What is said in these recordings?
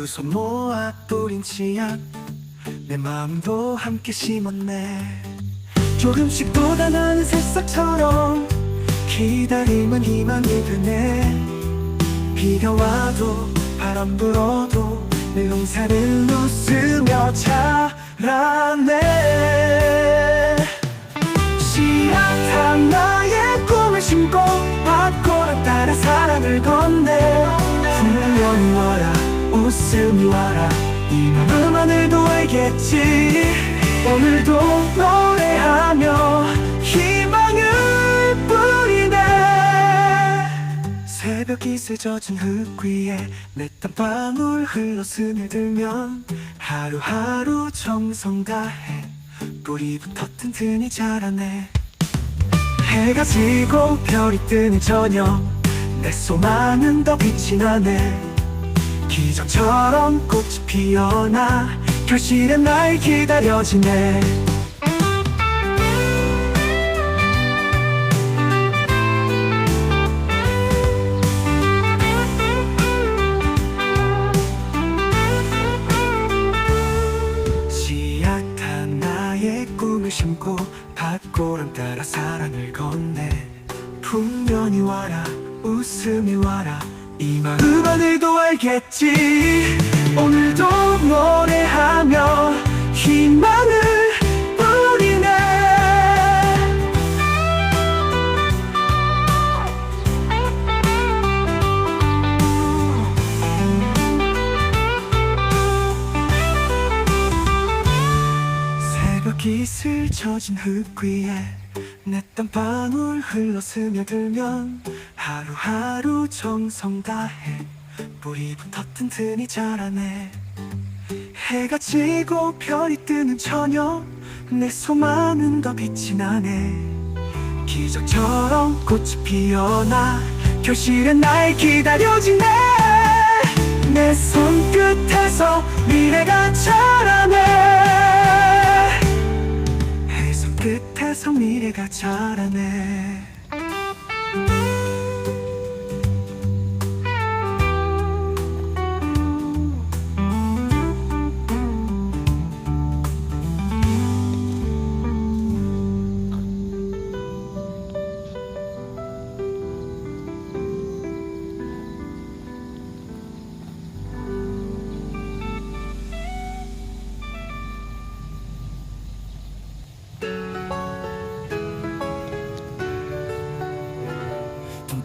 두 손 모아 뿌린 치약 내 마음도 함께 심었네. 조금씩 돋아나는 새싹처럼 기다림은 희망이 되네. 비가 와도 바람 불어도 내 용사를 웃으며 자라네. 씨앗 하나의 꿈을 심고 밭고랑 따라 사랑을 건네. 풍년이 와라 웃음이 와라. 이 마음 하늘도 알겠지. 오늘도 노래하며 희망을 뿌리네. 새벽 이슬 젖은 흙 위에 내 땀방울 흘러 스며들면 하루하루 정성 다해 뿌리부터 튼튼히 자라네. 해가 지고 별이 뜨는 저녁 내 소망은 더 빛이 나네 기적처럼 꽃이 피어나 결실의 날 기다려지네 씨앗 하나의 꿈을 심고 밭고랑 따라 사랑을 건네. 풍년이 와라 웃음이 와라 이 마음. 하늘도 알겠지. 오늘도 노래하며 희망을 뿌리네. 새벽 이슬 젖은 흙 위에 내 땀방울 흘러 스며들면 하루하루 정성 다해 뿌리부터 튼튼히 자라네. 해가 지고 별이 뜨는 저녁 내 소망은 더 빛이 나네. 기적처럼 꽃이 피어나 결실의 날 기다려지네. 내 손끝에서 미래가 자라네 끝에서 미래가 자라네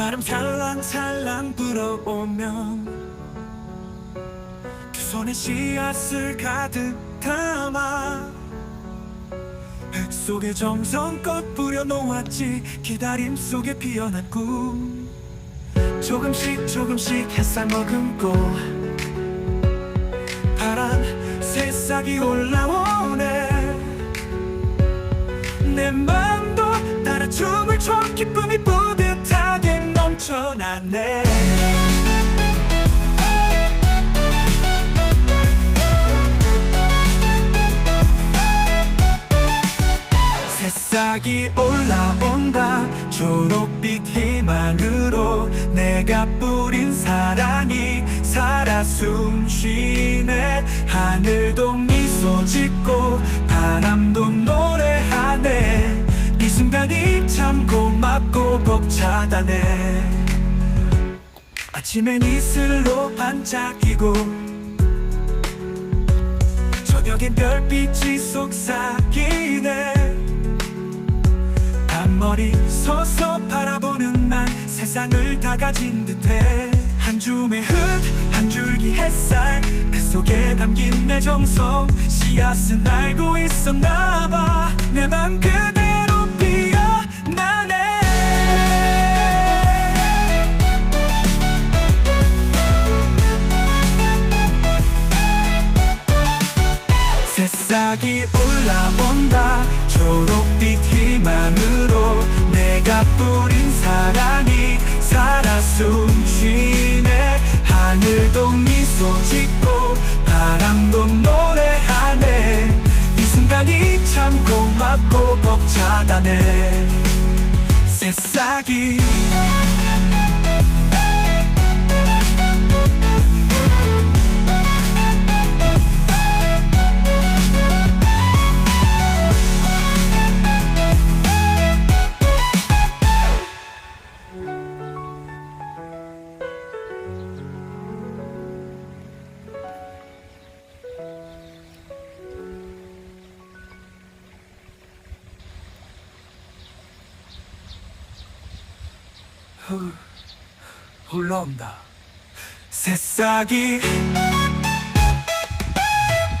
바람 살랑살랑 불어오면 두 손에 씨앗을 가득 담아 흙 속에 정성껏 뿌려놓았지 기다림 속에 피어난 꿈 조금씩 조금씩 햇살 머금고 파란 새싹이 올라오네 내 맘도 따라 춤을 춰 기쁨이 뿌듯하게 넘쳐나네. 새싹이 올라온다. 초록빛 희망으로 내가 뿌린 사랑이 살아 숨쉬네. 하늘도 미소 짓고 바람도 노래하네. 이 순간이 참고 맙고 벅차다네. 아침엔 이슬로 반짝이고 저녁엔 별빛이 속삭이네. 앞머리 서서 바라보는 난 세상을 다 가진 듯해. 한 줌의 흙, 한 줄기 햇살 그 속에 담긴 내 정성 씨앗은 알고 있었나봐. 내맘 그대 싹이 올라온다. 초록빛 희망으로 내가 뿌린 사랑이 살아 숨쉬네. 하늘도 미소 짓고 바람도 노래하네. 이 순간이 참 고맙고 벅차다네. 새싹이 올라온다. 새싹이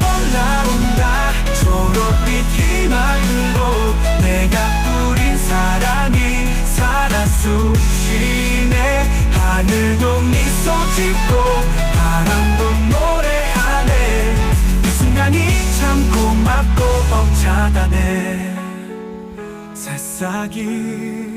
올라온다. 초록빛 희망으로 내가 뿌린 사랑이 살아 숨쉬네. 하늘도 미소 짓고 바람도 노래하네. 이 순간이 참 고맙고 벅차다네. 새싹이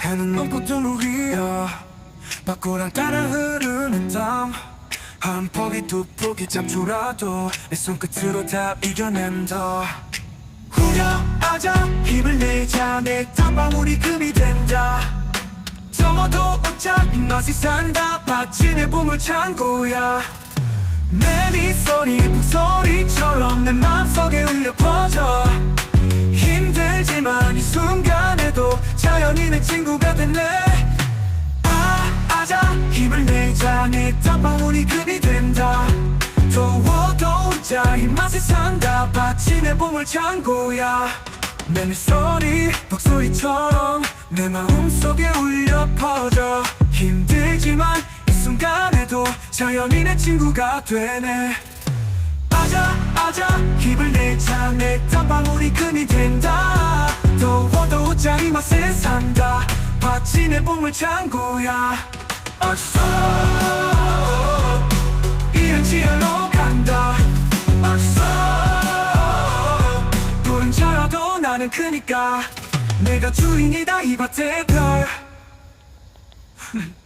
해는 눈꽃들 우리야. 밖으랑 따라 흐르는 땀 한 포기 두 포기 잠수라도 내 손끝으로 다 이겨낸다. 후려하자 힘을 내자 내 땀방울이 금이 된다. 점어도 어차피 맛이 산다 바치 내 보물 창고야. 내 미소리 북소리처럼 내 맘속에 울려 퍼져 힘들지만 이 순간에도 자연이 내 친구가 됐네. 아 아자 힘을 내자 내 땀방울이 금이 된다. 더워도 혼자 이 맛에 산다. 바치 내 보물 창고야. 내 미소리 북소리처럼 내 마음속에 울려 퍼져. 힘들지만 이 순간에도 자연이 내 친구가 되네. 아자 아자 힘을 내자 내 땀방울이 금이 된다 더워도 웃자 이 맛에 산다 바치 내 보물 창고야. 어서 이른 지하로 간다. 어서 푸른 자라도 나는 크니까 내가 주인이다 이 밭의 별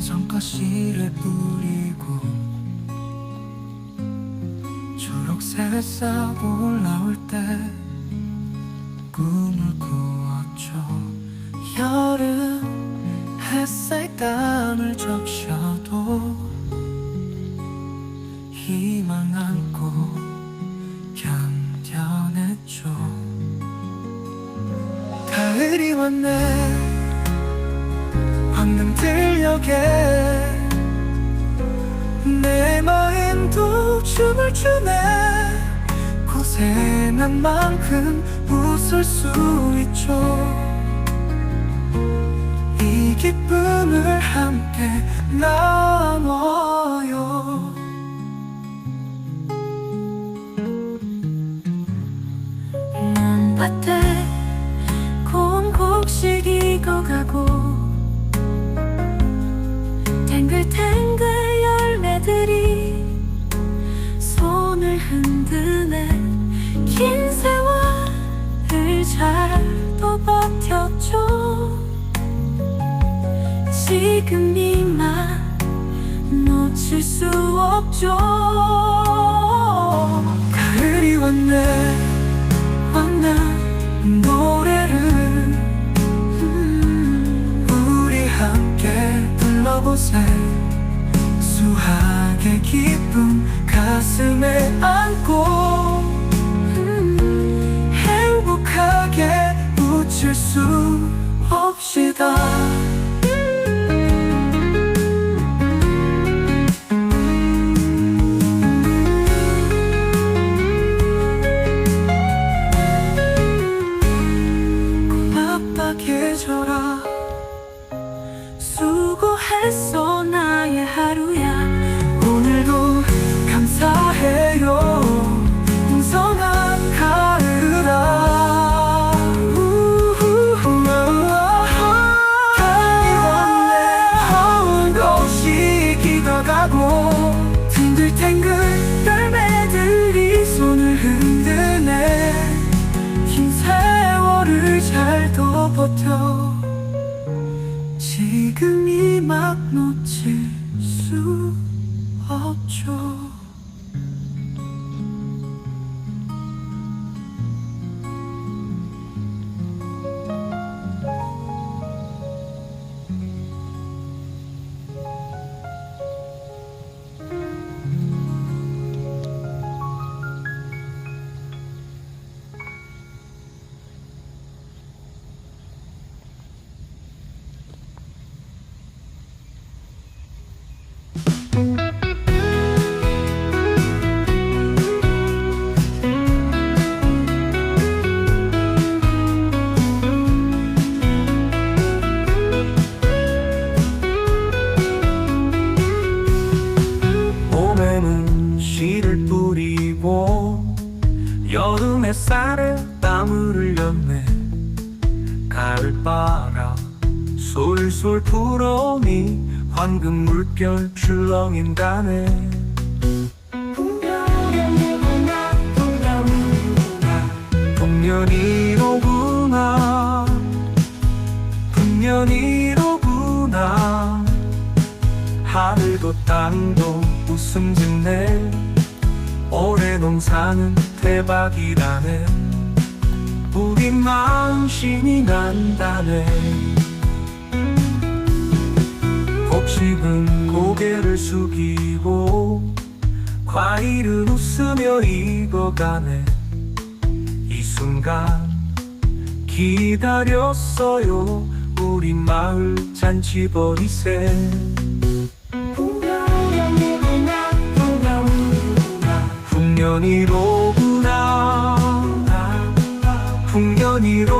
정성껏 씨를 뿌리고 초록색 햇살 올라올 때 꿈을 꾸었죠. 여름 햇살 땀을 적셔도 희망 안고 견뎌냈죠. 가을이 왔네 황금들녘에 내 마음도 춤을 추네. 고생한 만큼 웃을 수 있죠. 이 기쁨을 함께 나눠요. 먼 놓칠 수 없죠. 가을이 왔네 왔나 노래를. 음, 우리 함께 불러보세. 수학의 기쁨 가슴에 안고. 음, 행복하게 웃을 수 없시다 불어오니 황금 물결 출렁인다네. 풍년이로구나. 풍년이로구나. 하늘도 땅도 웃음 짓네. 올해 농사는 대박이라네. 우리 마음 신이 난다네 곡식은 고개를 숙이고 과일은 웃으며 익어가네. 이 순간 기다렸어요. 우리 마을 잔치버리세. 풍년이로구나. 풍년이로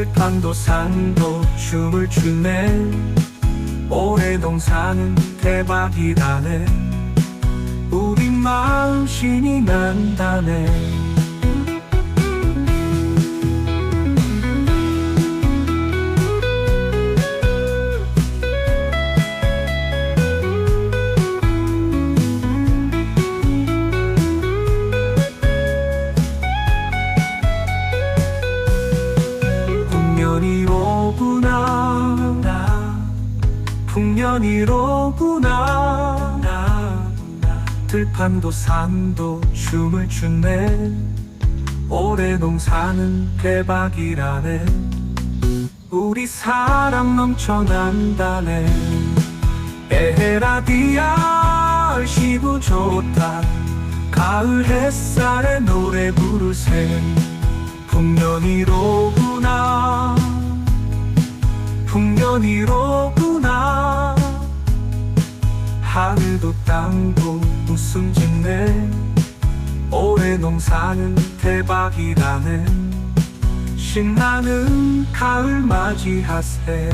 들판도 산도 춤을 추네. 올해 농사는 대박이라네. 우리 마음 신이 난다네 풍년이로구나. 들판도 산도 춤을 추네. 올해 농사는 대박이라네. 우리 사랑 넘쳐난다네. 에헤라디아 얼씨구 좋다. 가을 햇살에 노래 부르세. 풍년이로구나. 풍년이로구나 하늘도 땅도 웃음 짓네. 올해 농사는 대박이라네. 신나는 가을 맞이하세